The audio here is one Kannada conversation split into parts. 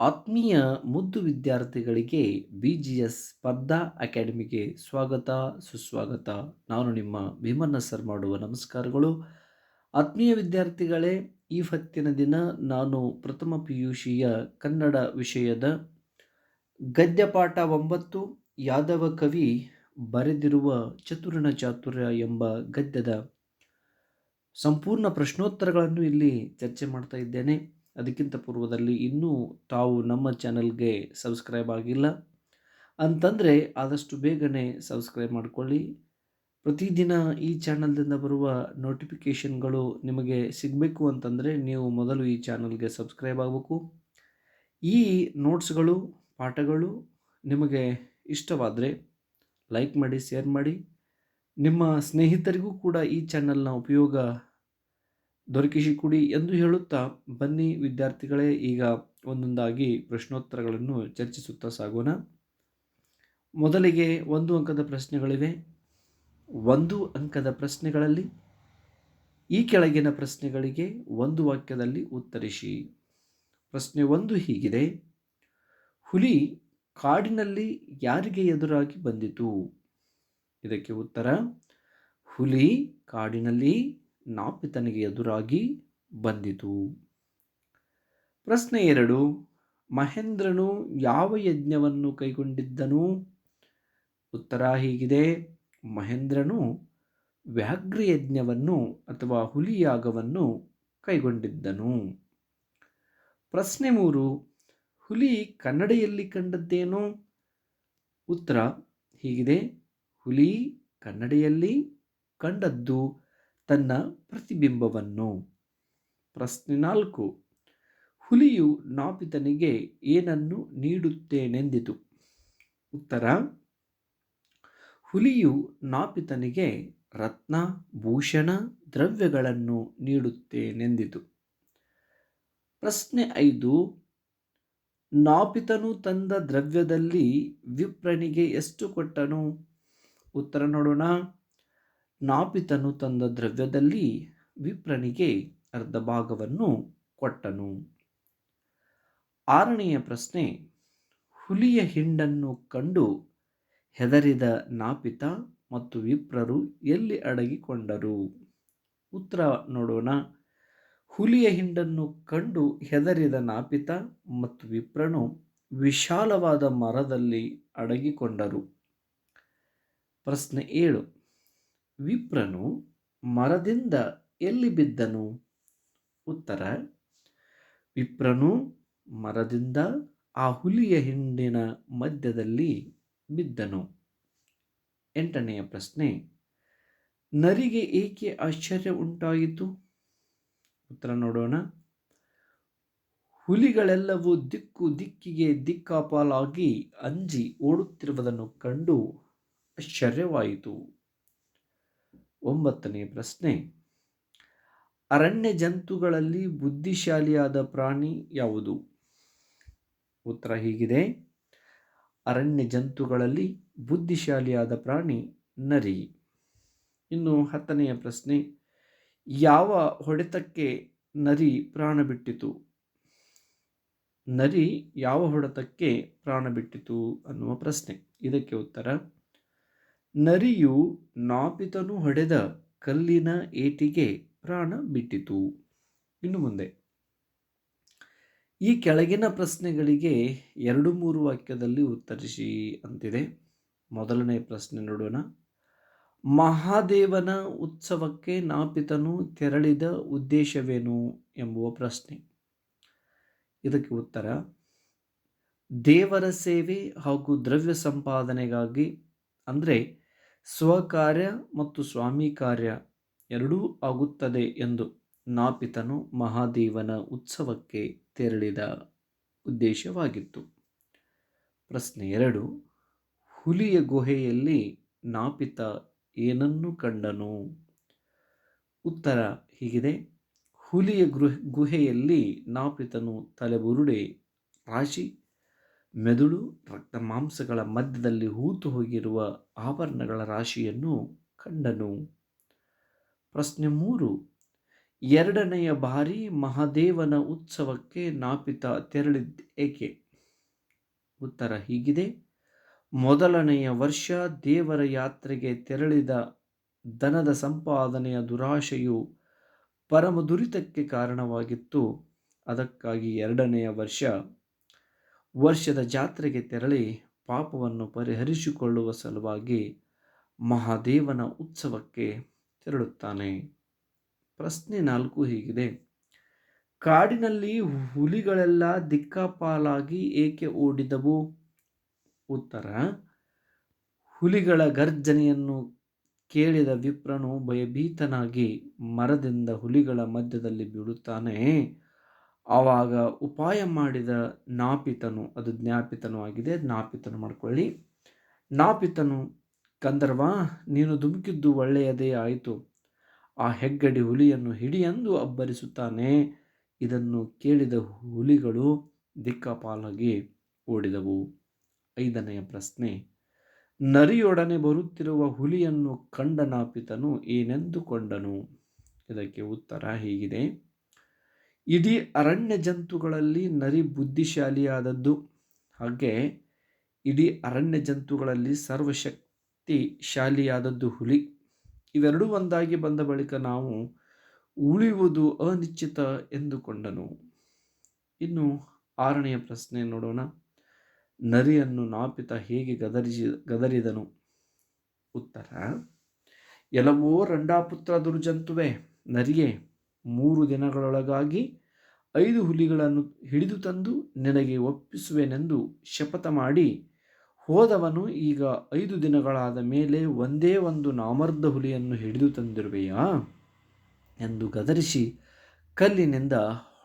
ಆತ್ಮೀಯ ಮುದ್ದು ವಿದ್ಯಾರ್ಥಿಗಳಿಗೆ ಬಿ ಜಿ ಎಸ್ ಸ್ಪರ್ಧಾ ಅಕಾಡೆಮಿಗೆ ಸ್ವಾಗತ, ಸುಸ್ವಾಗತ. ನಾನು ನಿಮ್ಮ ಭೀಮಣ್ಣ ಸರ್ ಮಾಡುವ ನಮಸ್ಕಾರಗಳು. ಆತ್ಮೀಯ ವಿದ್ಯಾರ್ಥಿಗಳೇ, ಈ ಹೊತ್ತಿನ ದಿನ ನಾನು ಪ್ರಥಮ ಪಿ ಯು ಸಿಯ ಕನ್ನಡ ವಿಷಯದ ಗದ್ಯಪಾಠ ಒಂಬತ್ತು, ಯಾದವ ಕವಿ ಬರೆದಿರುವ ಚತುರ್ಣ ಚಾತುರ್ಯ ಎಂಬ ಗದ್ಯದ ಸಂಪೂರ್ಣ ಪ್ರಶ್ನೋತ್ತರಗಳನ್ನು ಇಲ್ಲಿ ಚರ್ಚೆ ಮಾಡ್ತಾ ಇದ್ದೇನೆ. ಅದಕ್ಕಿಂತ ಪೂರ್ವದಲ್ಲಿ ಇನ್ನೂ ತಾವು ನಮ್ಮ ಚಾನಲ್ಗೆ ಸಬ್ಸ್ಕ್ರೈಬ್ ಆಗಿಲ್ಲ. ಅಂತಂದರೆ ಆದಷ್ಟು ಬೇಗನೆ ಸಬ್ಸ್ಕ್ರೈಬ್ ಮಾಡಿಕೊಳ್ಳಿ. ಪ್ರತಿದಿನ ಈ ಚಾನಲ್ದಿಂದ ಬರುವ ನೋಟಿಫಿಕೇಷನ್ಗಳು ನಿಮಗೆ ಸಿಗಬೇಕು ಅಂತಂದರೆ ನೀವು ಮೊದಲು ಈ ಚಾನಲ್ಗೆ ಸಬ್ಸ್ಕ್ರೈಬ್ ಆಗಬೇಕು. ಈ ನೋಟ್ಸ್ಗಳು, ಪಾಠಗಳು ನಿಮಗೆ ಇಷ್ಟವಾದರೆ ಲೈಕ್ ಮಾಡಿ, ಶೇರ್ ಮಾಡಿ. ನಿಮ್ಮ ಸ್ನೇಹಿತರಿಗೂ ಕೂಡ ಈ ಚಾನಲ್ನ ಉಪಯೋಗ ದೊರಕಿಸಿಕೊಡಿ ಎಂದು ಹೇಳುತ್ತಾ ಬನ್ನಿ ವಿದ್ಯಾರ್ಥಿಗಳೇ, ಈಗ ಒಂದೊಂದಾಗಿ ಪ್ರಶ್ನೋತ್ತರಗಳನ್ನು ಚರ್ಚಿಸುತ್ತಾ ಸಾಗೋಣ. ಮೊದಲಿಗೆ ಒಂದು ಅಂಕದ ಪ್ರಶ್ನೆಗಳಿವೆ. ಒಂದು ಅಂಕದ ಪ್ರಶ್ನೆಗಳಲ್ಲಿ ಈ ಕೆಳಗಿನ ಪ್ರಶ್ನೆಗಳಿಗೆ ಒಂದು ವಾಕ್ಯದಲ್ಲಿ ಉತ್ತರಿಸಿ. ಪ್ರಶ್ನೆ ಒಂದು ಹೀಗಿದೆ. ಹುಲಿ ಕಾಡಿನಲ್ಲಿ ಯಾರಿಗೆ ಎದುರಾಗಿ ಬಂದಿತು? ಇದಕ್ಕೆ ಉತ್ತರ, ಹುಲಿ ಕಾಡಿನಲ್ಲಿ ನಾಪಿತನಿಗೆ ಎದುರಾಗಿ ಬಂದಿತು. ಪ್ರಶ್ನೆ ಎರಡು, ಮಹೇಂದ್ರನು ಯಾವ ಯಜ್ಞವನ್ನು ಕೈಗೊಂಡಿದ್ದನು? ಉತ್ತರ ಹೀಗಿದೆ, ಮಹೇಂದ್ರನು ವ್ಯಾಘ್ರಯಜ್ಞವನ್ನು ಅಥವಾ ಹುಲಿಯಾಗವನ್ನು ಕೈಗೊಂಡಿದ್ದನು. ಪ್ರಶ್ನೆ ಮೂರು, ಹುಲಿ ಕನ್ನಡಿಯಲ್ಲಿ ಕಂಡದ್ದೇನು? ಉತ್ತರ ಹೀಗಿದೆ, ಹುಲಿ ಕನ್ನಡಿಯಲ್ಲಿ ಕಂಡದ್ದು ತನ್ನ ಪ್ರತಿಬಿಂಬವನ್ನು. ಪ್ರಶ್ನೆ ನಾಲ್ಕು. ಹುಲಿಯು ನಾಪಿತನಿಗೆ ಏನನ್ನು ನೀಡುತ್ತೇನೆಂದಿತು? ಉತ್ತರ. ಹುಲಿಯು ನಾಪಿತನಿಗೆ ರತ್ನ, ಭೂಷಣ, ದ್ರವ್ಯಗಳನ್ನು ನೀಡುತ್ತೇನೆಂದಿತು. ಪ್ರಶ್ನೆ ಐದು. ನಾಪಿತನು ತಂದ ದ್ರವ್ಯದಲ್ಲಿ ವಿಪ್ರನಿಗೆ ಎಷ್ಟು ಕೊಟ್ಟನು? ಉತ್ತರ ನೋಡೋಣ. ನಾಪಿತನು ತಂದ ದ್ರವ್ಯದಲ್ಲಿ ವಿಪ್ರನಿಗೆ ಅರ್ಧ ಭಾಗವನ್ನು ಕೊಟ್ಟನು. ಆರನೆಯ ಪ್ರಶ್ನೆ, ಹುಲಿಯ ಹಿಂಡನ್ನು ಕಂಡು ಹೆದರಿದ ನಾಪಿತ ಮತ್ತು ವಿಪ್ರರು ಎಲ್ಲಿ ಅಡಗಿಕೊಂಡರು? ಉತ್ತರ ನೋಡೋಣ. ಹುಲಿಯ ಹಿಂಡನ್ನು ಕಂಡು ಹೆದರಿದ ನಾಪಿತ ಮತ್ತು ವಿಪ್ರನು ವಿಶಾಲವಾದ ಮರದಲ್ಲಿ ಅಡಗಿಕೊಂಡರು. ಪ್ರಶ್ನೆ ಏಳು ವಿಪ್ರನು ಮರದಿಂದ ಎಲ್ಲಿ ಬಿದ್ದನು? ಉತ್ತರ, ವಿಪ್ರನು ಮರದಿಂದ ಆ ಹುಲಿಯ ಹಿಂಡಿನ ಮಧ್ಯದಲ್ಲಿ ಬಿದ್ದನು. ಎಂಟನೆಯ ಪ್ರಶ್ನೆ, ನರಿಗೆ ಏಕೆ ಆಶ್ಚರ್ಯ ಉಂಟಾಯಿತು? ಉತ್ತರ ನೋಡೋಣ. ಹುಲಿಗಳೆಲ್ಲವೂ ದಿಕ್ಕು ದಿಕ್ಕಿಗೆ ದಿಕ್ಕಾಪಾಲಾಗಿ ಅಂಜಿ ಓಡುತ್ತಿರುವುದನ್ನು ಕಂಡು ಆಶ್ಚರ್ಯವಾಯಿತು. ಒಂಬತ್ತನೇ ಪ್ರಶ್ನೆ. ಅರಣ್ಯ ಜಂತುಗಳಲ್ಲಿ ಬುದ್ಧಿಶಾಲಿಯಾದ ಪ್ರಾಣಿ ಯಾವುದು? ಉತ್ತರ ಹೀಗಿದೆ. ಅರಣ್ಯ ಜಂತುಗಳಲ್ಲಿ ಬುದ್ಧಿಶಾಲಿಯಾದ ಪ್ರಾಣಿ ನರಿ. ಇನ್ನು ಹತ್ತನೆಯ ಪ್ರಶ್ನೆ. ಯಾವ ಹೊಡೆತಕ್ಕೆ ನರಿ ಪ್ರಾಣ ಬಿಟ್ಟಿತು? ನರಿ ಯಾವ ಹೊಡೆತಕ್ಕೆ ಪ್ರಾಣ ಬಿಟ್ಟಿತು ಅನ್ನುವ ಪ್ರಶ್ನೆ. ಇದಕ್ಕೆ ಉತ್ತರ ನರಿಯು ನಾಪಿತನು ಹೊಡೆದ ಕಲ್ಲಿನ ಏಟಿಗೆ ಪ್ರಾಣ ಬಿಟ್ಟಿತು. ಇನ್ನು ಮುಂದೆ. ಈ ಕೆಳಗಿನ ಪ್ರಶ್ನೆಗಳಿಗೆ ಎರಡು ಮೂರು ವಾಕ್ಯದಲ್ಲಿ ಉತ್ತರಿಸಿ ಅಂತಿದೆ. ಮೊದಲನೇ ಪ್ರಶ್ನೆ ನೋಡೋಣ. ಮಹಾದೇವನ ಉತ್ಸವಕ್ಕೆ ನಾಪಿತನು ತೆರಳಿದ ಉದ್ದೇಶವೇನು ಎಂಬುವ ಪ್ರಶ್ನೆ. ಇದಕ್ಕೆ ಉತ್ತರ. ದೇವರ ಸೇವೆ ಹಾಗೂ ದ್ರವ್ಯ ಸಂಪಾದನೆಗಾಗಿ, ಅಂದರೆ ಸ್ವಕಾರ್ಯ ಮತ್ತು ಸ್ವಾಮಿ ಕಾರ್ಯ ಎರಡೂ ಆಗುತ್ತದೆ ಎಂದು ನಾಪಿತನು ಮಹಾದೇವನ ಉತ್ಸವಕ್ಕೆ ತೆರಳಿದ ಉದ್ದೇಶವಾಗಿತ್ತು. ಪ್ರಶ್ನೆ ಎರಡು, ಹುಲಿಯ ಗುಹೆಯಲ್ಲಿ ನಾಪಿತ ಏನನ್ನು ಕಂಡನು? ಉತ್ತರ ಹೀಗಿದೆ, ಹುಲಿಯ ಗೃಹ, ಗುಹೆಯಲ್ಲಿ ನಾಪಿತನು ತಲೆಬುರುಡೆ ರಾಶಿ ಮೆದುಳು, ರಕ್ತ ಮಾಂಸಗಳ ಮಧ್ಯದಲ್ಲಿ ಹೂತು ಹೋಗಿರುವ ಆಭರಣಗಳ ರಾಶಿಯನ್ನು ಕಂಡನು. ಪ್ರಶ್ನೆ ಮೂರು, ಎರಡನೆಯ ಬಾರಿ ಮಹಾದೇವನ ಉತ್ಸವಕ್ಕೆ ನಾಪಿತ ತೆರಳಿದ್ದ ಏಕೆ? ಉತ್ತರ ಹೀಗಿದೆ, ಮೊದಲನೆಯ ವರ್ಷ ದೇವರ ಯಾತ್ರೆಗೆ ತೆರಳಿದ ದನದ ಸಂಪಾದನೆಯ ದುರಾಶೆಯು ಪರಮ ದುರಿತಕ್ಕೆ ಕಾರಣವಾಗಿತ್ತು. ಅದಕ್ಕಾಗಿ ಎರಡನೆಯ ವರ್ಷ ವರ್ಷದ ಜಾತ್ರೆಗೆ ತೆರಳಿ ಪಾಪವನ್ನು ಪರಿಹರಿಸಿಕೊಳ್ಳುವ ಸಲುವಾಗಿ ಮಹಾದೇವನ ಉತ್ಸವಕ್ಕೆ ತೆರಳುತ್ತಾನೆ. ಪ್ರಶ್ನೆ ನಾಲ್ಕು ಹೀಗಿದೆ. ಕಾಡಿನಲ್ಲಿ ಹುಲಿಗಳೆಲ್ಲ ದಿಕ್ಕಾಪಾಲಾಗಿ ಏಕೆ ಓಡಿದವು? ಉತ್ತರ, ಹುಲಿಗಳ ಗರ್ಜನೆಯನ್ನು ಕೇಳಿದ ವಿಪ್ರನು ಭಯಭೀತನಾಗಿ ಮರದಿಂದ ಹುಲಿಗಳ ಮಧ್ಯದಲ್ಲಿ ಬೀಳುತ್ತಾನೆ. ಆವಾಗ ಉಪಾಯ ಮಾಡಿದ ನಾಪಿತನು, ಅದು ಜ್ಞಾಪಿತನು ಆಗಿದೆ ನಾಪಿತನು ಮಾಡಿಕೊಳ್ಳಿ. ನಾಪಿತನು, ಕಂದರ್ವ, ನೀನು ಧುಮುಕಿದ್ದು ಒಳ್ಳೆಯದೇ ಆಯಿತು. ಆ ಹೆಗ್ಗಡಿ ಹುಲಿಯನ್ನು ಹಿಡಿಯೆಂದು ಅಬ್ಬರಿಸುತ್ತಾನೆ. ಇದನ್ನು ಕೇಳಿದ ಹುಲಿಗಳು ದಿಕ್ಕಪಾಲಾಗಿ ಓಡಿದವು. ಐದನೆಯ ಪ್ರಶ್ನೆ, ನರಿಯೊಡನೆ ಬರುತ್ತಿರುವ ಹುಲಿಯನ್ನು ಕಂಡ ನಾಪಿತನು ಏನೆಂದುಕೊಂಡನು? ಇದಕ್ಕೆ ಉತ್ತರ ಹೀಗಿದೆ. ಇಡೀ ಅರಣ್ಯ ಜಂತುಗಳಲ್ಲಿ ನರಿ ಬುದ್ಧಿಶಾಲಿಯಾದದ್ದು ಹಾಗೆ ಇಡೀ ಅರಣ್ಯ ಜಂತುಗಳಲ್ಲಿ ಸರ್ವಶಕ್ತಿಶಾಲಿಯಾದದ್ದು ಹುಲಿ. ಇವೆರಡೂ ಒಂದಾಗಿ ಬಂದ ಬಳಿಕ ನಾವು ಉಳಿಯುವುದು ಅನಿಶ್ಚಿತ ಎಂದುಕೊಂಡನು. ಇನ್ನು ಆರನೆಯ ಪ್ರಶ್ನೆ ನೋಡೋಣ. ನರಿಯನ್ನು ನಾಪಿತ ಹೇಗೆ ಗದರಿಸಿ ಗದರಿದನು? ಉತ್ತರ. ಎಲ್ಲವೋ ರಂಡಾಪುತ್ರ ದುರ್ಜಂತುವೆ ನರಿಗೆ ಮೂರು ದಿನಗಳೊಳಗಾಗಿ ಐದು ಹುಲಿಗಳನ್ನು ಹಿಡಿದು ತಂದು ನಿನಗೆ ಒಪ್ಪಿಸುವೆನೆಂದು ಶಪಥ ಮಾಡಿ ಹೋದವನು ಈಗ ಐದು ದಿನಗಳಾದ ಮೇಲೆ ಒಂದೇ ಒಂದು ನಾಮರ್ಧ ಹುಲಿಯನ್ನು ಹಿಡಿದು ತಂದಿರುವೆಯಾ? ಎಂದು ಗದರಿಸಿ ಕಲ್ಲಿನಿಂದ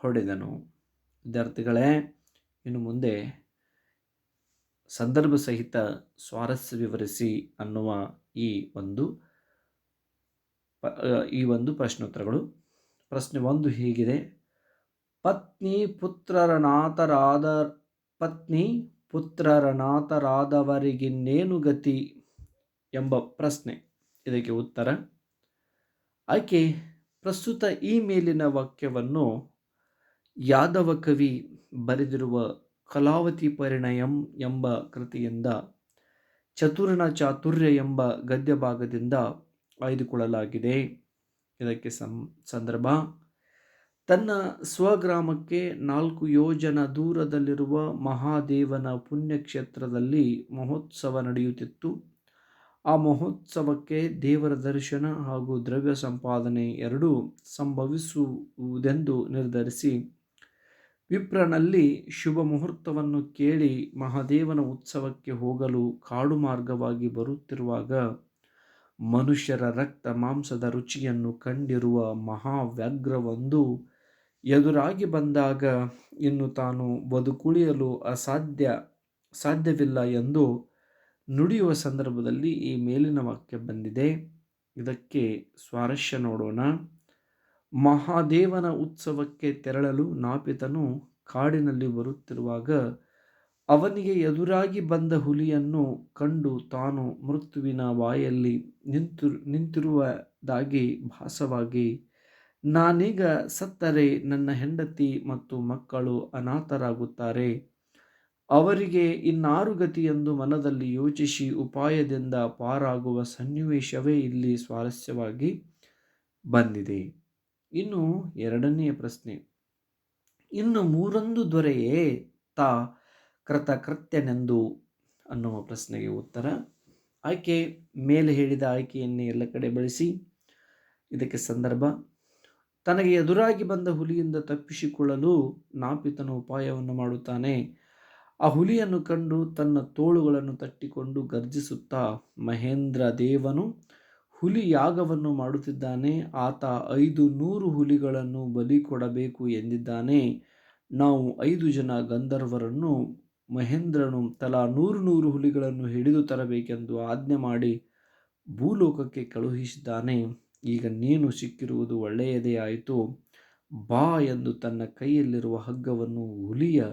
ಹೊಡೆದನು. ವಿದ್ಯಾರ್ಥಿಗಳೇ, ಇನ್ನು ಮುಂದೆ ಸಂದರ್ಭ ಸಹಿತ ಸ್ವಾರಸ್ಯ ವಿವರಿಸಿ ಅನ್ನುವ ಈ ಒಂದು ಈ ಒಂದು ಪ್ರಶ್ನೋತ್ತರಗಳು. ಪ್ರಶ್ನೆ ಒಂದು ಹೀಗಿದೆ. ಪತ್ನಿ ಪುತ್ರರ ಪುತ್ರರನಾಥರಾದ, ಪತ್ನಿ ಪುತ್ರರ ನಾಥರಾದವರಿಗಿನ್ನೇನು ಗತಿ ಎಂಬ ಪ್ರಶ್ನೆ. ಇದಕ್ಕೆ ಉತ್ತರ, ಆಕೆ ಪ್ರಸ್ತುತ ಈ ಮೇಲಿನ ವಾಕ್ಯವನ್ನು ಯಾದವ ಕವಿ ಬರೆದಿರುವ ಕಲಾವತಿ ಪರಿಣಯಂ ಎಂಬ ಕೃತಿಯಿಂದ ಚತುರ್ಣ ಚಾತುರ್ಯ ಎಂಬ ಗದ್ಯ ಭಾಗದಿಂದ ಆಯ್ದುಕೊಳ್ಳಲಾಗಿದೆ. ಇದಕ್ಕೆ ಸಂ, ಸಂದರ್ಭ. ತನ್ನ ಸ್ವಗ್ರಾಮಕ್ಕೆ ನಾಲ್ಕು ಯೋಜನ ದೂರದಲ್ಲಿರುವ ಮಹಾದೇವನ ಪುಣ್ಯಕ್ಷೇತ್ರದಲ್ಲಿ ಮಹೋತ್ಸವ ನಡೆಯುತ್ತಿತ್ತು. ಆ ಮಹೋತ್ಸವಕ್ಕೆ ದೇವರ ದರ್ಶನ ಹಾಗೂ ದ್ರವ್ಯ ಸಂಪಾದನೆ ಎರಡೂ ಸಂಭವಿಸುವುದೆಂದು ನಿರ್ಧರಿಸಿ, ವಿಪ್ರನಲ್ಲಿ ಶುಭ ಮುಹೂರ್ತವನ್ನು ಕೇಳಿ ಮಹಾದೇವನ ಉತ್ಸವಕ್ಕೆ ಹೋಗಲು ಕಾಡು ಮಾರ್ಗವಾಗಿ ಬರುತ್ತಿರುವಾಗ ಮನುಷ್ಯರ ರಕ್ತ ಮಾಂಸದ ರುಚಿಯನ್ನು ಕಂಡಿರುವ ಮಹಾವ್ಯಾಘ್ರವೊಂದು ಎದುರಾಗಿ ಬಂದಾಗ ಇನ್ನು ತಾನು ಬದುಕುಳಿಯಲು ಅಸಾಧ್ಯ, ಸಾಧ್ಯವಿಲ್ಲ ಎಂದು ನುಡಿಯುವ ಸಂದರ್ಭದಲ್ಲಿ ಈ ಮೇಲಿನ ವಾಕ್ಯ ಬಂದಿದೆ. ಇದಕ್ಕೆ ಸ್ವಾರಸ್ಯ ನೋಡೋಣ. ಮಹಾದೇವನ ಉತ್ಸವಕ್ಕೆ ತೆರಳಲು ನಾಪಿತನು ಕಾಡಿನಲ್ಲಿ ಬರುತ್ತಿರುವಾಗ ಅವನಿಗೆ ಎದುರಾಗಿ ಬಂದ ಹುಲಿಯನ್ನು ಕಂಡು ತಾನು ಮೃತ್ಯುವಿನ ಬಾಯಲ್ಲಿ ನಿಂತು, ನಿಂತಿರುವುದಾಗಿ ಭಾಸವಾಗಿ, ನಾನೀಗ ಸತ್ತರೆ ನನ್ನ ಹೆಂಡತಿ ಮತ್ತು ಮಕ್ಕಳು ಅನಾಥರಾಗುತ್ತಾರೆ. ಅವರಿಗೆ ಇನ್ನಾರು ಗತಿ ಮನದಲ್ಲಿ ಯೋಚಿಸಿ ಉಪಾಯದಿಂದ ಪಾರಾಗುವ ಸನ್ನಿವೇಶವೇ ಇಲ್ಲಿ ಸ್ವಾರಸ್ಯವಾಗಿ ಬಂದಿದೆ. ಇನ್ನು ಎರಡನೆಯ ಪ್ರಶ್ನೆ. ಇನ್ನು ಮೂರೊಂದು ದೊರೆಯೇ ತಾ ಕೃತಕೃತ್ಯನೆಂದು ಅನ್ನುವ ಪ್ರಶ್ನೆಗೆ ಉತ್ತರ. ಆಯ್ಕೆ ಮೇಲೆ ಹೇಳಿದ ಆಯ್ಕೆಯನ್ನೇ ಎಲ್ಲ ಕಡೆ ಬಳಸಿ ಇದಕ್ಕೆ ಸಂದರ್ಭ. ತನಗೆ ಎದುರಾಗಿ ಬಂದ ಹುಲಿಯಿಂದ ತಪ್ಪಿಸಿಕೊಳ್ಳಲು ನಾಪಿತನು ಉಪಾಯವನ್ನು ಮಾಡುತ್ತಾನೆ. ಆ ಹುಲಿಯನ್ನು ಕಂಡು ತನ್ನ ತೋಳುಗಳನ್ನು ತಟ್ಟಿಕೊಂಡು ಗರ್ಜಿಸುತ್ತಾ ಮಹೇಂದ್ರ ದೇವನು ಹುಲಿ ಯಾಗವನ್ನು ಮಾಡುತ್ತಿದ್ದಾನೆ. ಆತ ಐದು ನೂರು ಹುಲಿಗಳನ್ನು ಬಲಿ ಕೊಡಬೇಕು ಎಂದಿದ್ದಾನೆ. ನಾವು ಐದು ಜನ ಗಂಧರ್ವರನ್ನು ಮಹೇಂದ್ರನು ತಲಾ ನೂರು ನೂರು ಹುಲಿಗಳನ್ನು ಹಿಡಿದು ತರಬೇಕೆಂದು ಆಜ್ಞೆ ಮಾಡಿ ಭೂಲೋಕಕ್ಕೆ ಕಳುಹಿಸಿದ್ದಾನೆ. ಈಗ ನೀನು ಸಿಕ್ಕಿರುವುದು ಒಳ್ಳೆಯದೇ ಆಯಿತು. ಬಾ ಎಂದು ತನ್ನ ಕೈಯಲ್ಲಿರುವ ಹಗ್ಗವನ್ನು ಹುಲಿಯ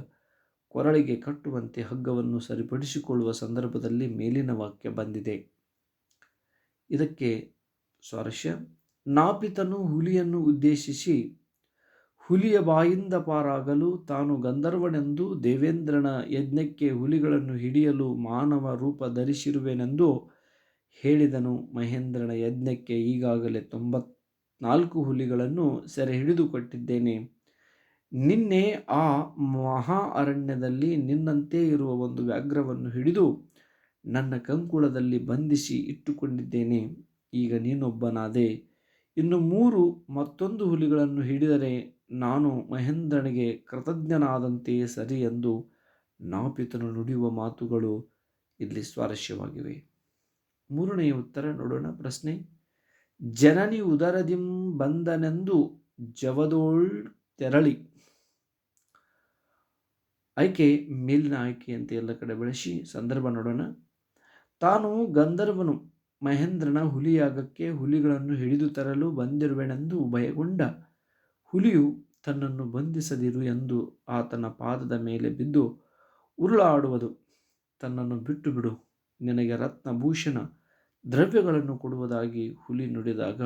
ಕೊರಳಿಗೆ ಕಟ್ಟುವಂತೆ ಹಗ್ಗವನ್ನು ಸರಿಪಡಿಸಿಕೊಳ್ಳುವ ಸಂದರ್ಭದಲ್ಲಿ ಮೇಲಿನ ವಾಕ್ಯ ಬಂದಿದೆ. ಇದಕ್ಕೆ ಸ್ವಾರಸ್ಯ, ನಾಪಿತನು ಹುಲಿಯನ್ನು ಉದ್ದೇಶಿಸಿ ಹುಲಿಯ ಬಾಯಿಂದ ಪಾರಾಗಲು ತಾನು ಗಂಧರ್ವನೆಂದು ದೇವೇಂದ್ರನ ಯಜ್ಞಕ್ಕೆ ಹುಲಿಗಳನ್ನು ಹಿಡಿಯಲು ಮಾನವ ರೂಪ ಧರಿಸಿರುವೆನೆಂದು ಹೇಳಿದನು. ಮಹೇಂದ್ರನ ಯಜ್ಞಕ್ಕೆ ಈಗಾಗಲೇ ತೊಂಬತ್ನಾಲ್ಕು ಹುಲಿಗಳನ್ನು ಸೆರೆ ಹಿಡಿದುಕೊಟ್ಟಿದ್ದೇನೆ ನಿನ್ನೆ ಆ ಮಹಾ ಅರಣ್ಯದಲ್ಲಿ ನಿನ್ನಂತೆ ಇರುವ ಒಂದು ವ್ಯಾಘ್ರವನ್ನು ಹಿಡಿದು ನನ್ನ ಕಂಕುಳದಲ್ಲಿ ಬಂಧಿಸಿ ಇಟ್ಟುಕೊಂಡಿದ್ದೇನೆ. ಈಗ ನೀನೊಬ್ಬನಾದೆ. ಇನ್ನು ಮೂರು ಮತ್ತೊಂದು ಹುಲಿಗಳನ್ನು ಹಿಡಿದರೆ ನಾನು ಮಹೇಂದ್ರನಿಗೆ ಕೃತಜ್ಞನಾದಂತೆಯೇ ಸರಿ ಎಂದು ನಾಪಿತನು ನುಡಿಯುವ ಮಾತುಗಳು ಇಲ್ಲಿ ಸ್ವಾರಸ್ಯವಾಗಿವೆ. ಮೂರನೆಯ ಉತ್ತರ ನೋಡೋಣ. ಪ್ರಶ್ನೆ, ಜನನಿ ಉದರದಿಂ ಬಂದನೆಂದು ಜವದೋಳ್ ತೆರಳಿ. ಆಯ್ಕೆ, ಮೇಲಿನ ಆಯ್ಕೆ ಅಂತ ಎಲ್ಲ ಕಡೆ ಬೆಳೆಸಿ, ಸಂದರ್ಭ ನೋಡೋಣ. ತಾನು ಗಂಧರ್ವನು, ಮಹೇಂದ್ರನ ಹುಲಿಯಾಗಕ್ಕೆ ಹುಲಿಗಳನ್ನು ಹಿಡಿದು ತರಲು ಬಂದಿರುವೆನೆಂದು ಭಯಗೊಂಡ. ಹುಲಿಯು ತನ್ನನ್ನು ಬಂಧಿಸದಿರು ಎಂದು ಆತನ ಪಾದದ ಮೇಲೆ ಬಿದ್ದು ಉರುಳಾಡುವುದು. ತನ್ನನ್ನು ಬಿಟ್ಟು ಬಿಡು ನಿನಗೆ ರತ್ನಭೂಷಣ ದ್ರವ್ಯಗಳನ್ನು ಕೊಡುವುದಾಗಿ ಹುಲಿ ನುಡಿದಾಗ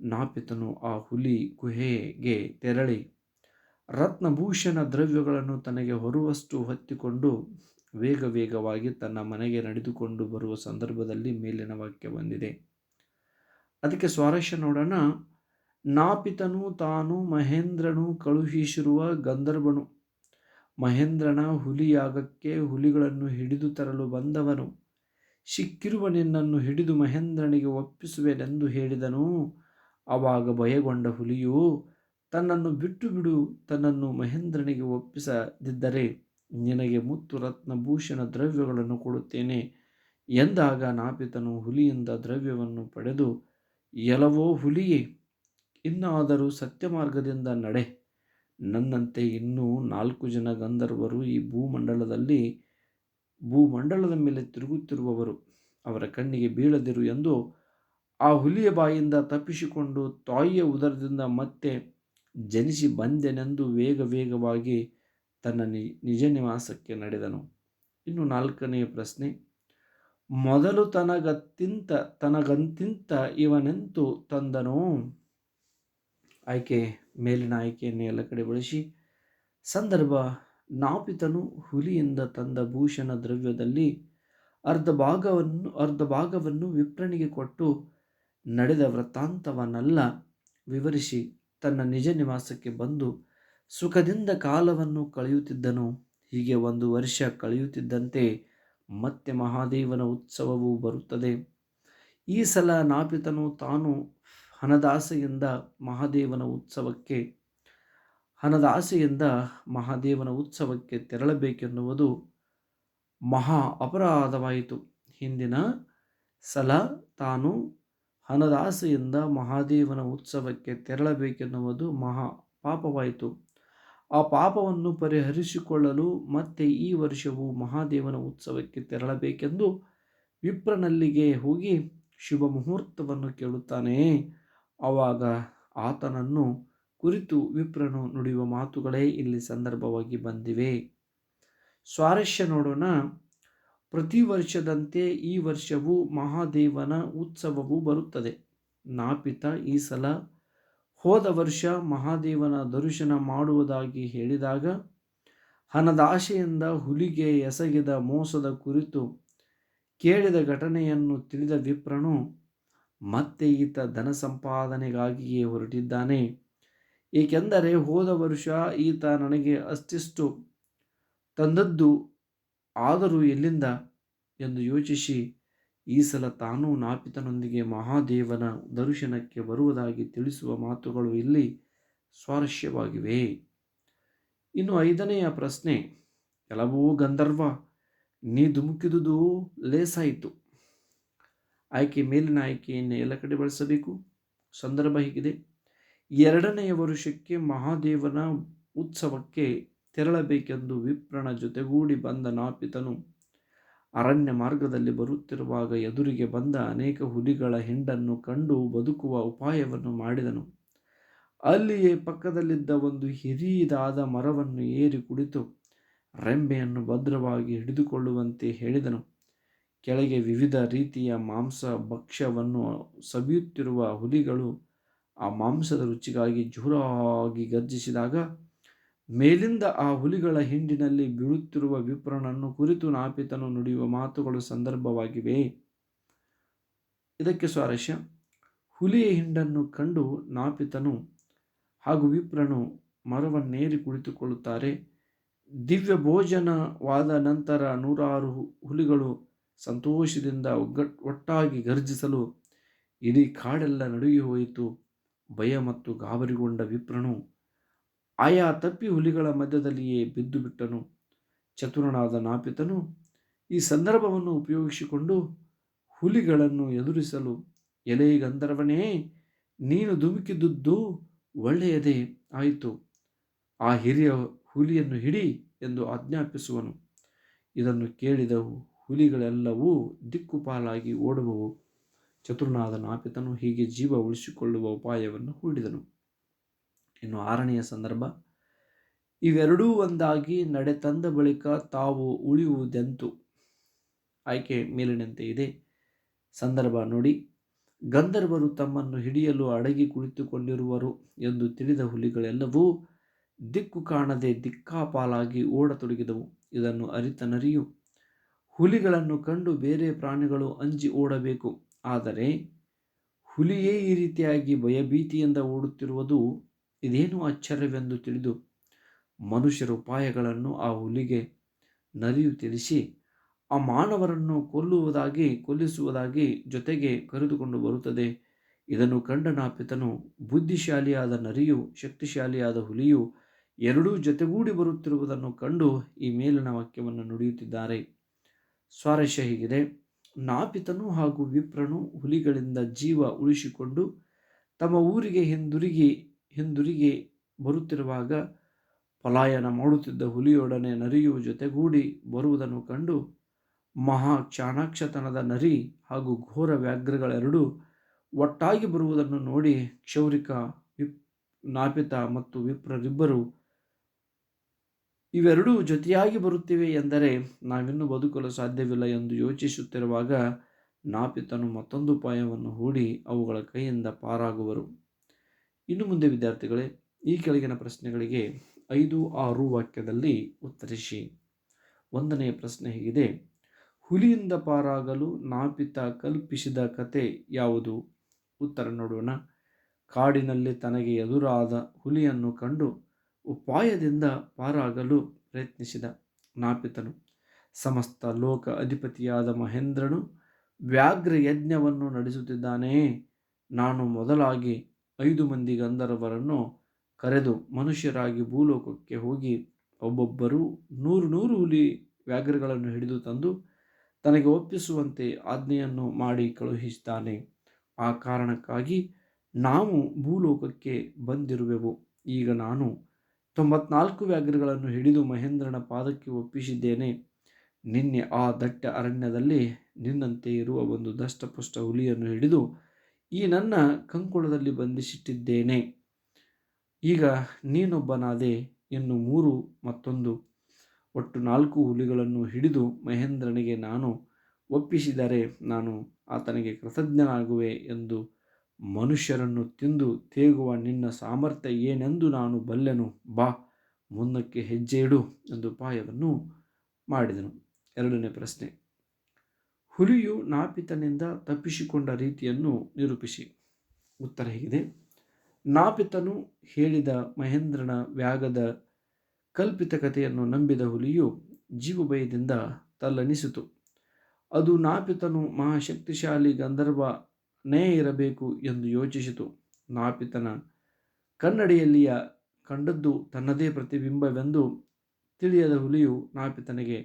ನಾಪಿತನು ಆ ಹುಲಿ ಗುಹೆಗೆ ತೆರಳಿ, ರತ್ನಭೂಷಣ ದ್ರವ್ಯಗಳನ್ನು ತನಗೆ ಹೊರುವಷ್ಟು ಹೊತ್ತಿಕೊಂಡು ವೇಗ ವೇಗವಾಗಿ ತನ್ನ ಮನೆಗೆ ನಡೆದುಕೊಂಡು ಬರುವ ಸಂದರ್ಭದಲ್ಲಿ ಮೇಲಿನ ವಾಕ್ಯ ಬಂದಿದೆ. ಅದಕ್ಕೆ ಸ್ವಾರಸ್ಯ ನೋಡೋಣ. ನಾಪಿತನು ತಾನು ಮಹೇಂದ್ರನು ಕಳುಹಿಸಿರುವ ಗಂಧರ್ವನು. ಮಹೇಂದ್ರನ ಹುಲಿಯಾಗಕ್ಕೆ ಹುಲಿಗಳನ್ನು ಹಿಡಿದು ತರಲು ಬಂದವನು. ಸಿಕ್ಕಿರುವ ನಿನ್ನನ್ನು ಹಿಡಿದು ಮಹೇಂದ್ರನಿಗೆ ಒಪ್ಪಿಸುವೆನೆಂದು ಹೇಳಿದನು. ಆವಾಗ ಭಯಗೊಂಡ ಹುಲಿಯು, ತನ್ನನ್ನು ಬಿಟ್ಟು ಬಿಡು, ತನ್ನನ್ನು ಮಹೇಂದ್ರನಿಗೆ ಒಪ್ಪಿಸದಿದ್ದರೆ ನಿನಗೆ ಮುತ್ತು ರತ್ನ ಭೂಷಣ ದ್ರವ್ಯಗಳನ್ನು ಕೊಡುತ್ತೇನೆ. ಎಂದಾಗ ನಾಪಿತನು ಹುಲಿಯಿಂದ ದ್ರವ್ಯವನ್ನು ಪಡೆದು ಎಲವೋ ಹುಲಿಯೇ ಇನ್ನಾದರೂ ಸತ್ಯ ಮಾರ್ಗದಿಂದ ನಡೆ. ನನ್ನಂತೆ ಇನ್ನೂ ನಾಲ್ಕು ಜನ ಗಂಧರ್ವರು ಈ ಭೂಮಂಡಲದಲ್ಲಿ, ಭೂಮಂಡಲದ ಮೇಲೆ ತಿರುಗುತ್ತಿರುವವರು. ಅವರ ಕಣ್ಣಿಗೆ ಬೀಳದಿರು ಎಂದು ಆ ಹುಲಿಯ ಬಾಯಿಂದ ತಪ್ಪಿಸಿಕೊಂಡು ತಾಯಿಯ ಉದರದಿಂದ ಮತ್ತೆ ಜನಿಸಿ ಬಂದೆನೆಂದು ವೇಗ ವೇಗವಾಗಿ ತನ್ನ ನಿಜ ನಿವಾಸಕ್ಕೆ ನಡೆದನು. ಇನ್ನು ನಾಲ್ಕನೆಯ ಪ್ರಶ್ನೆ, ಮೊದಲು ತನಗತ್ತಿಂತ, ತನಗಂತಿಂತ ಇವನೆಂತು ತಂದನು? ಆಯ್ಕೆ, ಮೇಲಿನ ಆಯ್ಕೆಯನ್ನು ಎಲ್ಲ ಕಡೆ ಬಳಸಿ. ಸಂದರ್ಭ, ನಾಪಿತನು ಹುಲಿಯಿಂದ ತಂದ ಭೂಷಣ ದ್ರವ್ಯದಲ್ಲಿ ಅರ್ಧ ಭಾಗವನ್ನು ಅರ್ಧ ಭಾಗವನ್ನು ವಿಪ್ರನಿಗೆ ಕೊಟ್ಟು ನಡೆದ ವೃತ್ತಾಂತವನ್ನೆಲ್ಲ ವಿವರಿಸಿ, ತನ್ನ ನಿಜ ನಿವಾಸಕ್ಕೆ ಬಂದು ಸುಖದಿಂದ ಕಾಲವನ್ನು ಕಳೆಯುತ್ತಿದ್ದನು. ಹೀಗೆ ಒಂದು ವರ್ಷ ಕಳೆಯುತ್ತಿದ್ದಂತೆ ಮತ್ತೆ ಮಹಾದೇವನ ಉತ್ಸವವು ಬರುತ್ತದೆ. ಈ ಸಲ ನಾಪಿತನು ತಾನು ಹಣದಾಸೆಯಿಂದ ಮಹಾದೇವನ ಉತ್ಸವಕ್ಕೆ ಹಣದಾಸೆಯಿಂದ ಮಹಾದೇವನ ಉತ್ಸವಕ್ಕೆ ತೆರಳಬೇಕೆನ್ನುವುದು ಮಹಾ ಅಪರಾಧವಾಯಿತು. ಹಿಂದಿನ ಸಲ ತಾನು ಹಣದಾಸೆಯಿಂದ ಮಹಾದೇವನ ಉತ್ಸವಕ್ಕೆ ತೆರಳಬೇಕೆನ್ನುವುದು ಮಹಾ ಪಾಪವಾಯಿತು. ಆ ಪಾಪವನ್ನು ಪರಿಹರಿಸಿಕೊಳ್ಳಲು ಮತ್ತೆ ಈ ವರ್ಷವೂ ಮಹಾದೇವನ ಉತ್ಸವಕ್ಕೆ ತೆರಳಬೇಕೆಂದು ವಿಪ್ರನಲ್ಲಿಗೆ ಹೋಗಿ ಶುಭ ಮುಹೂರ್ತವನ್ನು ಕೇಳುತ್ತಾನೆ. ಆವಾಗ ಆತನನ್ನು ಕುರಿತು ವಿಪ್ರನು ನುಡಿಯುವ ಮಾತುಗಳೇ ಇಲ್ಲಿ ಸಂದರ್ಭವಾಗಿ ಬಂದಿವೆ. ಸ್ವಾರಸ್ಯ ನೋಡೋಣ. ಪ್ರತಿ ವರ್ಷದಂತೆ ಈ ವರ್ಷವೂ ಮಹಾದೇವನ ಉತ್ಸವವು ಬರುತ್ತದೆ. ನಾಪಿತ ಈ ಸಲ ಹೋದ ವರ್ಷ ಮಹಾದೇವನ ದರ್ಶನ ಮಾಡುವುದಾಗಿ ಹೇಳಿದಾಗ ಹಣದಾಶೆಯಿಂದ ಹುಲಿಗೆ ಎಸಗಿದ ಮೋಸದ ಕುರಿತು ಕೇಳಿದ ಘಟನೆಯನ್ನು ತಿಳಿದ ವಿಪ್ರನು ಮತ್ತೆ ಈತ ಧನ ಸಂಪಾದನೆಗಾಗಿಯೇ ಹೊರಟಿದ್ದಾನೆ. ಏಕೆಂದರೆ ಹೋದ ವರ್ಷ ಈತ ನನಗೆ ಅಷ್ಟಿಷ್ಟು ತಂದದ್ದು ಆದರೂ ಎಲ್ಲಿಂದ? ಎಂದು ಯೋಚಿಸಿ. ಈ ಸಲ ತಾನೂ ನಾಪಿತನೊಂದಿಗೆ ಮಹಾದೇವನ ದರ್ಶನಕ್ಕೆ ಬರುವುದಾಗಿ ತಿಳಿಸುವ ಮಾತುಗಳು ಇಲ್ಲಿ ಸ್ವಾರಸ್ಯವಾಗಿವೆ. ಇನ್ನು ಐದನೆಯ ಪ್ರಶ್ನೆ, ಕೆಲವೋ ಗಂಧರ್ವ, ನೀ ಧುಮುಕಿದುದು ಲೇಸಾಯಿತು. ಆಯ್ಕೆ ಮೇಲಿನ ಆಯ್ಕೆಯನ್ನು ಎಲ್ಲ ಕಡೆ ಬಳಸಬೇಕು. ಸಂದರ್ಭ ಹೀಗಿದೆ. ಎರಡನೆಯ ವರುಷಕ್ಕೆ ಮಹಾದೇವನ ಉತ್ಸವಕ್ಕೆ ತೆರಳಬೇಕೆಂದು ವಿಪ್ರನ ಜೊತೆಗೂಡಿ ಬಂದ ನಾಪಿತನು ಅರಣ್ಯ ಮಾರ್ಗದಲ್ಲಿ ಬರುತ್ತಿರುವಾಗ ಎದುರಿಗೆ ಬಂದ ಅನೇಕ ಹುಲಿಗಳ ಹಿಂಡನ್ನು ಕಂಡು ಬದುಕುವ ಉಪಾಯವನ್ನು ಮಾಡಿದನು. ಅಲ್ಲಿಯೇ ಪಕ್ಕದಲ್ಲಿದ್ದ ಒಂದು ಹಿರಿಯದಾದ ಮರವನ್ನು ಏರಿ ಕುಳಿತು ರೆಂಬೆಯನ್ನು ಭದ್ರವಾಗಿ ಹಿಡಿದುಕೊಳ್ಳುವಂತೆ ಹೇಳಿದನು. ಕೆಳಗೆ ವಿವಿಧ ರೀತಿಯ ಮಾಂಸ ಭಕ್ಷ್ಯವನ್ನು ಸವಿಯುತ್ತಿರುವ ಹುಲಿಗಳು ಆ ಮಾಂಸದ ರುಚಿಗಾಗಿ ಜೋರಾಗಿ ಗರ್ಜಿಸಿದಾಗ ಮೇಲಿಂದ ಆ ಹುಲಿಗಳ ಹಿಂಡಿನಲ್ಲಿ ಬೀಳುತ್ತಿರುವ ವಿಪ್ರನನ್ನು ಕುರಿತು ನಾಪಿತನು ನುಡಿಯುವ ಮಾತುಗಳು ಸಂದರ್ಭವಾಗಿವೆ. ಇದಕ್ಕೆ ಸ್ವಾರಸ್ಯ. ಹುಲಿಯ ಹಿಂಡನ್ನು ಕಂಡು ನಾಪಿತನು ಹಾಗೂ ವಿಪ್ರನು ಮರವನ್ನೇರಿ ಕುಳಿತುಕೊಳ್ಳುತ್ತಾರೆ. ದಿವ್ಯ ಭೋಜನವಾದ ನಂತರ ನೂರಾರು ಹುಲಿಗಳು ಸಂತೋಷದಿಂದ ಒಗ್ಗಟ್ ಒಟ್ಟಾಗಿ ಗರ್ಜಿಸಲು ಇಡೀ ಕಾಡೆಲ್ಲ ನಡುಗಿ ಹೋಯಿತು. ಭಯ ಮತ್ತು ಗಾಬರಿಗೊಂಡ ವಿಪ್ರನು ಆಯಾ ತಪ್ಪಿ ಹುಲಿಗಳ ಮಧ್ಯದಲ್ಲಿಯೇ ಬಿದ್ದು ಬಿಟ್ಟನು. ಚತುರನಾದ ನಾಪಿತನು ಈ ಸಂದರ್ಭವನ್ನು ಉಪಯೋಗಿಸಿಕೊಂಡು ಹುಲಿಗಳನ್ನು ಎದುರಿಸಲು, ಎಲೆ ಗಂಧರ್ವನೇ, ನೀನು ಧುಮುಕಿದ್ದುದ್ದು ಒಳ್ಳೆಯದೇ ಆಯಿತು. ಆ ಹಿರಿಯ ಹುಲಿಯನ್ನು ಹಿಡಿ ಎಂದು ಆಜ್ಞಾಪಿಸುವನು. ಇದನ್ನು ಕೇಳಿದ ಹುಲಿಗಳೆಲ್ಲವೂ ದಿಕ್ಕುಪಾಲಾಗಿ ಓಡುವವು. ಚತುರ್ನಾದ ನಾಪಿತನು ಹೀಗೆ ಜೀವ ಉಳಿಸಿಕೊಳ್ಳುವ ಉಪಾಯವನ್ನು ಹೂಡಿದನು. ಇನ್ನು ಆರನೆಯ ಸಂದರ್ಭ. ಇವೆರಡೂ ಒಂದಾಗಿ ನಡೆ ತಂದ ಬಳಿಕ ತಾವು ಉಳಿಯುವುದೆಂತು? ಆಯ್ಕೆ ಮೇಲಿನಂತೆ ಇದೆ. ಸಂದರ್ಭ ನೋಡಿ. ಗಂಧರ್ವರು ತಮ್ಮನ್ನು ಹಿಡಿಯಲು ಅಡಗಿ ಕುಳಿತುಕೊಂಡಿರುವರು ಎಂದು ತಿಳಿದ ಹುಲಿಗಳೆಲ್ಲವೂ ದಿಕ್ಕು ಕಾಣದೆ ದಿಕ್ಕಾಪಾಲಾಗಿ ಓಡತೊಡಗಿದವು. ಇದನ್ನು ಅರಿತ ನರಿಯು ಹುಲಿಗಳನ್ನು ಕಂಡು ಬೇರೆ ಪ್ರಾಣಿಗಳು ಅಂಜಿ ಓಡಬೇಕು. ಆದರೆ ಹುಲಿಯೇ ಈ ರೀತಿಯಾಗಿ ಭಯಭೀತಿಯಿಂದ ಓಡುತ್ತಿರುವುದು ಇದೇನು ಆಶ್ಚರ್ಯವೆಂದು ತಿಳಿದು ಮನುಷ್ಯರ ಉಪಾಯಗಳನ್ನು ಆ ಹುಲಿಗೆ ನರಿಯು ತಿಳಿಸಿ ಆ ಮಾನವರನ್ನು ಕೊಲ್ಲುವುದಾಗಿ, ಕೊಲ್ಲಿಸುವುದಾಗಿ ಜೊತೆಗೆ ಕರೆದುಕೊಂಡು ಬರುತ್ತದೆ. ಇದನ್ನು ಕಂಡ ನಾಪಿತನು ಬುದ್ಧಿಶಾಲಿಯಾದ ನರಿಯು, ಶಕ್ತಿಶಾಲಿಯಾದ ಹುಲಿಯು ಎರಡೂ ಜೊತೆಗೂಡಿ ಬರುತ್ತಿರುವುದನ್ನು ಕಂಡು ಈ ಮೇಲಿನ ವಾಕ್ಯವನ್ನು ನುಡಿಯುತ್ತಿದ್ದಾರೆ. ಸ್ವಾರಸ್ಯ ಹೀಗಿದೆ ನಾಪಿತನು ಹಾಗೂ ವಿಪ್ರನು ಹುಲಿಗಳಿಂದ ಜೀವ ಉಳಿಸಿಕೊಂಡು ತಮ್ಮ ಊರಿಗೆ ಹಿಂದಿರುಗಿ ಹಿಂದಿರುಗಿ ಬರುತ್ತಿರುವಾಗ ಪಲಾಯನ ಮಾಡುತ್ತಿದ್ದ ಹುಲಿಯೊಡನೆ ನರಿಯು ಜೊತೆಗೂಡಿ ಬರುವುದನ್ನು ಕಂಡು ಮಹಾ ಚಾಣಾಕ್ಷತನದ ನರಿ ಹಾಗೂ ಘೋರ ವ್ಯಾಘ್ರಗಳೆರಡೂ ಒಟ್ಟಾಗಿ ಬರುವುದನ್ನು ನೋಡಿ ಕ್ಷೌರಿಕ ವಿಪ್, ನಾಪಿತ ಮತ್ತು ವಿಪ್ರರಿಬ್ಬರು ಇವೆರಡೂ ಜೊತೆಯಾಗಿ ಬರುತ್ತಿವೆ ಎಂದರೆ ನಾವಿನ್ನೂ ಬದುಕಲು ಸಾಧ್ಯವಿಲ್ಲ ಎಂದು ಯೋಚಿಸುತ್ತಿರುವಾಗ ನಾಪಿತನು ಮತ್ತೊಂದು ಉಪಾಯವನ್ನು ಹೂಡಿ ಅವುಗಳ ಕೈಯಿಂದ ಪಾರಾಗುವರು. ಇನ್ನು ಮುಂದೆ ವಿದ್ಯಾರ್ಥಿಗಳೇ, ಈ ಕೆಳಗಿನ ಪ್ರಶ್ನೆಗಳಿಗೆ ಐದು ಆರು ವಾಕ್ಯದಲ್ಲಿ ಉತ್ತರಿಸಿ. ಒಂದನೆಯ ಪ್ರಶ್ನೆ ಹೀಗಿದೆ, ಹುಲಿಯಿಂದ ಪಾರಾಗಲು ನಾಪಿತ ಕಲ್ಪಿಸಿದ ಕತೆ ಯಾವುದು? ಉತ್ತರ ನೋಡೋಣ. ಕಾಡಿನಲ್ಲಿ ತನಗೆ ಎದುರಾದ ಹುಲಿಯನ್ನು ಕಂಡು ಉಪಾಯದಿಂದ ಪಾರಾಗಲು ಪ್ರಯತ್ನಿಸಿದ ನಾಪಿತನು, ಸಮಸ್ತ ಲೋಕ ಅಧಿಪತಿಯಾದ ಮಹೇಂದ್ರನು ವ್ಯಾಘ್ರ ಯಜ್ಞವನ್ನು ನಡೆಸುತ್ತಿದ್ದಾನೆ. ನಾನು ಮೊದಲಾಗಿ ಐದು ಮಂದಿ ಗಂಧರ್ವರನ್ನು ಕರೆದು ಮನುಷ್ಯರಾಗಿ ಭೂಲೋಕಕ್ಕೆ ಹೋಗಿ ಒಬ್ಬೊಬ್ಬರು ನೂರು ನೂರು ಹುಲಿ ವ್ಯಾಘ್ರಗಳನ್ನು ಹಿಡಿದು ತಂದು ತನಗೆ ಒಪ್ಪಿಸುವಂತೆ ಆಜ್ಞೆಯನ್ನು ಮಾಡಿ ಕಳುಹಿಸಿದ್ದಾನೆ. ಆ ಕಾರಣಕ್ಕಾಗಿ ನಾವು ಭೂಲೋಕಕ್ಕೆ ಬಂದಿರುವೆವು. ಈಗ ನಾನು ತೊಂಬತ್ನಾಲ್ಕು ವ್ಯಾಘ್ರಗಳನ್ನು ಹಿಡಿದು ಮಹೇಂದ್ರನ ಪಾದಕ್ಕೆ ಒಪ್ಪಿಸಿದ್ದೇನೆ. ನಿನ್ನೆ ಆ ದಟ್ಟ ಅರಣ್ಯದಲ್ಲಿ ನಿನ್ನಂತೆ ಇರುವ ಒಂದು ದಷ್ಟಪುಷ್ಟ ಹುಲಿಯನ್ನು ಹಿಡಿದು ಈ ನನ್ನ ಕಂಕುಳದಲ್ಲಿ ಬಂಧಿಸಿಟ್ಟಿದ್ದೇನೆ. ಈಗ ನೀನೊಬ್ಬನಾದೆ ಇನ್ನು ಮೂರು ಮತ್ತೊಂದು ಒಟ್ಟು ನಾಲ್ಕು ಹುಲಿಗಳನ್ನು ಹಿಡಿದು ಮಹೇಂದ್ರನಿಗೆ ನಾನು ಒಪ್ಪಿಸಿದರೆ ನಾನು ಆತನಿಗೆ ಕೃತಜ್ಞನಾಗುವೆ ಎಂದು ಮನುಷ್ಯರನ್ನು ತಿಂದು ತೇಗುವ ನಿನ್ನ ಸಾಮರ್ಥ್ಯ ಏನೆಂದು ನಾನು ಬಲ್ಲೆನು. ಬಾ, ಮುನ್ನಕ್ಕೆ ಹೆಜ್ಜೆ ಇಡು ಎಂದು ಉಪಾಯವನ್ನು ಮಾಡಿದನು. ಎರಡನೇ ಪ್ರಶ್ನೆ, ಹುಲಿಯು ನಾಪಿತನಿಂದ ತಪ್ಪಿಸಿಕೊಂಡ ರೀತಿಯನ್ನು ನಿರೂಪಿಸಿ. ಉತ್ತರ ಹೀಗಿದೆ, ನಾಪಿತನು ಹೇಳಿದ ಮಹೇಂದ್ರನ ವ್ಯಾಗದ ಕಲ್ಪಿತ ಕಥೆಯನ್ನು ನಂಬಿದ ಹುಲಿಯು ಜೀವಭಯದಿಂದ ತಲ್ಲನಿಸಿತು. ಅದು ನಾಪಿತನು ಮಹಾಶಕ್ತಿಶಾಲಿ ಗಂಧರ್ವನೇ ಇರಬೇಕು ಎಂದು ಯೋಚಿಸಿತು. ನಾಪಿತನ ಕನ್ನಡಿಯಲ್ಲಿಯ ಕಂಡದ್ದು ತನ್ನದೇ ಪ್ರತಿಬಿಂಬವೆಂದು ತಿಳಿಯದ ಹುಲಿಯು ನಾಪಿತನಿಗೆ,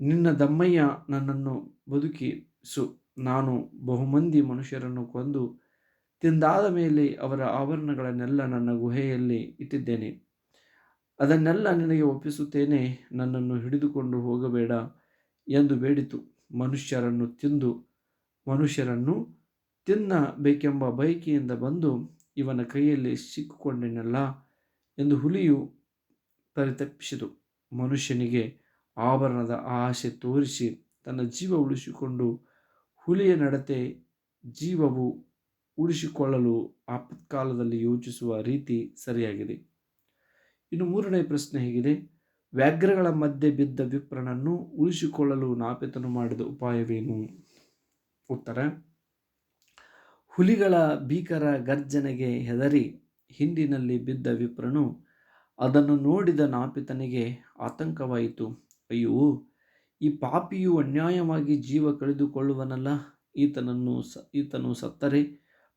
ನಿನ್ನ ದಮ್ಮಯ್ಯ ನನ್ನನ್ನು ಬದುಕಿಸು. ನಾನು ಬಹುಮಂದಿ ಮನುಷ್ಯರನ್ನು ಕೊಂದು ತಿಂದಾದ ಮೇಲೆ ಅವರ ಆಭರಣಗಳನ್ನೆಲ್ಲ ನನ್ನ ಗುಹೆಯಲ್ಲಿ ಇಟ್ಟಿದ್ದೇನೆ. ಅದನ್ನೆಲ್ಲ ನಿನಗೆ ಒಪ್ಪಿಸುತ್ತೇನೆ. ನನ್ನನ್ನು ಹಿಡಿದುಕೊಂಡು ಹೋಗಬೇಡ ಎಂದು ಬೇಡಿತು. ಮನುಷ್ಯರನ್ನು ತಿಂದು ಮನುಷ್ಯರನ್ನು ತಿನ್ನಬೇಕೆಂಬ ಬಯಕೆಯಿಂದ ಬಂದು ಇವನ ಕೈಯಲ್ಲಿ ಸಿಕ್ಕಿಕೊಂಡೆನಲ್ಲ ಎಂದು ಹುಲಿಯು ಪರಿತಪ್ಪಿಸಿತು ಮನುಷ್ಯನಿಗೆ ಆಭರಣದ ಆಸೆ ತೋರಿಸಿ ತನ್ನ ಜೀವ ಉಳಿಸಿಕೊಂಡು ಹುಲಿಯ ನಡತೆ ಜೀವವು ಉಳಿಸಿಕೊಳ್ಳಲು ಆಪತ್ಕಾಲದಲ್ಲಿ ಯೋಚಿಸುವ ರೀತಿ ಸರಿಯಾಗಿದೆ. ಇನ್ನು ಮೂರನೇ ಪ್ರಶ್ನೆ ಹೇಗಿದೆ. ವ್ಯಾಘ್ರಗಳ ಮಧ್ಯೆ ಬಿದ್ದ ವಿಪ್ರನನ್ನು ಉಳಿಸಿಕೊಳ್ಳಲು ನಾಪಿತನು ಮಾಡಿದ ಉಪಾಯವೇನು? ಉತ್ತರ ಹುಲಿಗಳ ಭೀಕರ ಗರ್ಜನೆಗೆ ಹೆದರಿ ಹಿಂಡಿನಲ್ಲಿ ಬಿದ್ದ ವಿಪ್ರನು ಅದನ್ನು ನೋಡಿದ ನಾಪಿತನಿಗೆ ಆತಂಕವಾಯಿತು. ಅಯ್ಯೋ, ಈ ಪಾಪಿಯು ಅನ್ಯಾಯವಾಗಿ ಜೀವ ಕಳೆದುಕೊಳ್ಳುವನಲ್ಲ, ಈತನನ್ನು ಸ, ಈತನು ಸತ್ತರೆ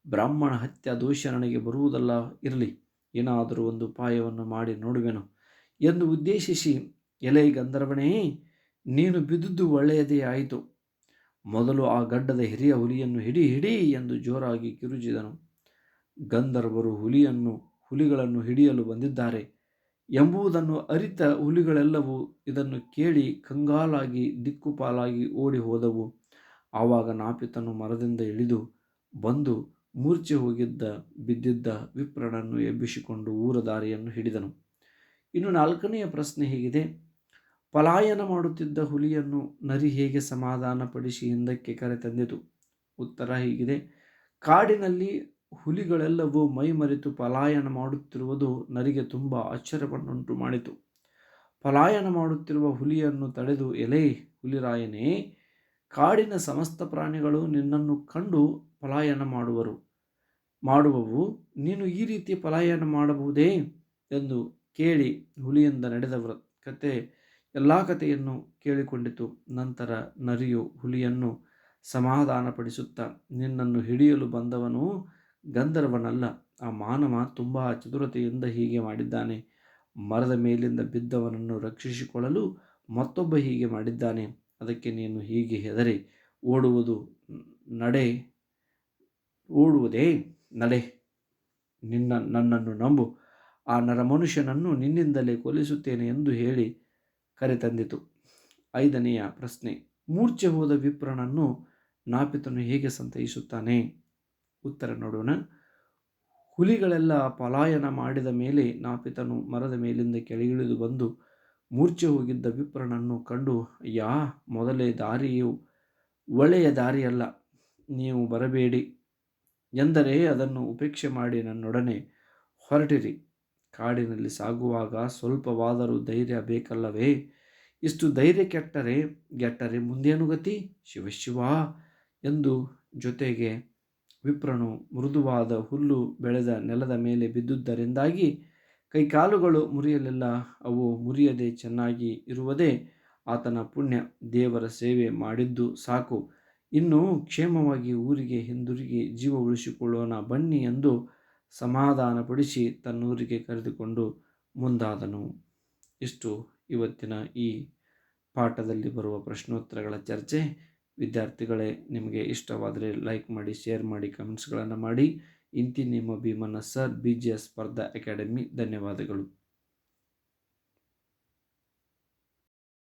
ಬ್ರಾಹ್ಮಣ ಹತ್ಯಾ ದೋಷ ನನಗೆ ಬರುವುದಲ್ಲ, ಇರಲಿ, ಏನಾದರೂ ಒಂದು ಉಪಾಯವನ್ನು ಮಾಡಿ ನೋಡುವೆನು ಎಂದು ಉದ್ದೇಶಿಸಿ, ಎಲೆ ಗಂಧರ್ವನೇ, ನೀನು ಬಿದ್ದುದು ಒಳ್ಳೆಯದೇ ಆಯಿತು. ಮೊದಲು ಆ ಗಡ್ಡದ ಹಿರಿಯ ಹುಲಿಯನ್ನು ಹಿಡಿ ಹಿಡಿ ಎಂದು ಜೋರಾಗಿ ಕಿರುಚಿದನು. ಗಂಧರ್ವರು ಹುಲಿಯನ್ನು, ಹುಲಿಗಳನ್ನು ಹಿಡಿಯಲು ಬಂದಿದ್ದಾರೆ. ಎಂಬುದನ್ನು ಅರಿತ ಹುಲಿಗಳೆಲ್ಲವೂ ಇದನ್ನು ಕೇಳಿ ಕಂಗಾಲಾಗಿ, ದಿಕ್ಕುಪಾಲಾಗಿ ಓಡಿ ಹೋದವು. ಆವಾಗ ನಾಪಿತನು ಮರದಿಂದ ಇಳಿದು ಬಂದು ಮೂರ್ಛೆ ಹೋಗಿದ್ದ, ಬಿದ್ದಿದ್ದ ವಿಪ್ರನನ್ನು ಎಬ್ಬಿಸಿಕೊಂಡು ಊರ ದಾರಿಯನ್ನು ಹಿಡಿದನು. ಇನ್ನು ನಾಲ್ಕನೆಯ ಪ್ರಶ್ನೆ ಹೇಗಿದೆ. ಪಲಾಯನ ಮಾಡುತ್ತಿದ್ದ ಹುಲಿಯನ್ನು ನರಿ ಹೇಗೆ ಸಮಾಧಾನಪಡಿಸಿ ಹಿಂದಕ್ಕೆ ಕರೆತಂದಿತು ಉತ್ತರ ಹೀಗಿದೆ. ಕಾಡಿನಲ್ಲಿ ಹುಲಿಗಳೆಲ್ಲವೂ ಮೈಮರೆತು ಪಲಾಯನ ಮಾಡುತ್ತಿರುವುದು ನರಿಗೆ ತುಂಬ ಅಚ್ಚರವನ್ನುಂಟು ಮಾಡಿತು. ಪಲಾಯನ ಮಾಡುತ್ತಿರುವ ಹುಲಿಯನ್ನು ತಡೆದು, ಎಲೆ, ಹುಲಿರಾಯನೇ, ಕಾಡಿನ ಸಮಸ್ತ ಪ್ರಾಣಿಗಳು ನಿನ್ನನ್ನು ಕಂಡು ಪಲಾಯನ ಮಾಡುವರು. ಮಾಡುವವು, ನೀನು ಈ ರೀತಿ ಪಲಾಯನ ಮಾಡಬಹುದೇ? ಎಂದು ಕೇಳಿ ಹುಲಿಯಿಂದ ನಡೆದವರ ಕತೆ ಎಲ್ಲ ಕಥೆಯನ್ನು ಕೇಳಿಕೊಂಡಿತು. ನಂತರ ನರಿಯು ಹುಲಿಯನ್ನು ಸಮಾಧಾನಪಡಿಸುತ್ತಾ, ನಿನ್ನನ್ನು ಹಿಡಿಯಲು ಬಂದವನು ಗಂಧರ್ವನಲ್ಲ. ಆ ಮಾನವ ತುಂಬ ಚತುರತೆಯಿಂದ ಹೀಗೆ ಮಾಡಿದ್ದಾನೆ. ಮರದ ಮೇಲಿಂದ ಬಿದ್ದವನನ್ನು ರಕ್ಷಿಸಿಕೊಳ್ಳಲು ಮತ್ತೊಬ್ಬ ಹೀಗೆ ಮಾಡಿದ್ದಾನೆ. ಅದಕ್ಕೆ ನೀನು ಹೀಗೆ ಹೆದರಿ, ಓಡುವುದು ನಡೆ, ಓಡುವುದೇ ನಡೆ. ನಿನ್ನ, ನನ್ನನ್ನು ನಂಬು. ಆ ನರಮನುಷ್ಯನನ್ನು ನಿನ್ನಿಂದಲೇ ಕೊಲಿಸುತ್ತೇನೆ ಎಂದು ಹೇಳಿ ಕರೆತಂದಿತು. ಐದನೆಯ ಪ್ರಶ್ನೆ, ಮೂರ್ಛೆ ಹೋದ ವಿಪ್ರನನ್ನು ನಾಪಿತನು ಹೇಗೆ ಸಂತೈಸುತ್ತಾನೆ? ಉತ್ತರ ನೋಡೋಣ. ಹುಲಿಗಳೆಲ್ಲ ಪಲಾಯನ ಮಾಡಿದ ಮೇಲೆ ನಾಪಿತನು ಮರದ ಮೇಲಿಂದ ಕೆಳಗಿಳಿದು ಬಂದು ಮೂರ್ಛೆ ಹೋಗಿದ್ದ ವಿಪ್ರನನ್ನು ಕಂಡು, ಯಾ, ಮೊದಲೇ ದಾರಿಯು ಒಳ್ಳೆಯ ದಾರಿಯಲ್ಲ, ನೀವು ಬರಬೇಡಿ. ಎಂದರೆ ಅದನ್ನು ಉಪೇಕ್ಷೆ ಮಾಡಿ ನನ್ನೊಡನೆ ಹೊರಟಿರಿ. ಕಾಡಿನಲ್ಲಿ ಸಾಗುವಾಗ ಸ್ವಲ್ಪವಾದರೂ ಧೈರ್ಯ ಬೇಕಲ್ಲವೇ? ಇಷ್ಟು ಧೈರ್ಯ ಕೆಟ್ಟರೆ ಗೆಟ್ಟರೆ ಮುಂದೇನು ಗತಿ? ಶಿವಶಿವ ಎಂದು ಜೊತೆಗೆ ವಿಪ್ರನು ಮೃದುವಾದ ಹುಲ್ಲು ಬೆಳೆದ ನೆಲದ ಮೇಲೆ ಬಿದ್ದುದರಿಂದಾಗಿ ಕೈಕಾಲುಗಳು ಮುರಿಯಲಿಲ್ಲ, ಅವು ಮುರಿಯದೆ ಚೆನ್ನಾಗಿ ಇರುವುದೇ ಆತನ ಪುಣ್ಯ. ದೇವರ ಸೇವೆ ಮಾಡಿದ್ದು ಸಾಕು. ಇನ್ನು ಕ್ಷೇಮವಾಗಿ ಊರಿಗೆ ಹಿಂದಿರುಗಿ ಜೀವ ಉಳಿಸಿಕೊಳ್ಳೋಣ ಬನ್ನಿ ಎಂದು ಸಮಾಧಾನಪಡಿಸಿ ತನ್ನೂರಿಗೆ ಕರೆದುಕೊಂಡು ಮುಂದಾದನು. ಇಷ್ಟು ಇವತ್ತಿನ ಈ ಪಾಠದಲ್ಲಿ ಬರುವ ಪ್ರಶ್ನೋತ್ತರಗಳ ಚರ್ಚೆ. ವಿದ್ಯಾರ್ಥಿಗಳೇ, ನಿಮಗೆ ಇಷ್ಟವಾದರೆ ಲೈಕ್ ಮಾಡಿ, ಶೇರ್ ಮಾಡಿ, ಕಮೆಂಟ್ಸ್ಗಳನ್ನು ಮಾಡಿ. ಇಂತಿ ನಿಮ್ಮ ಭೀಮನ ಸರ್, ಬಿ ಜಿ ಎಸ್ ಸ್ಪರ್ಧಾ ಅಕಾಡೆಮಿ. ಧನ್ಯವಾದಗಳು.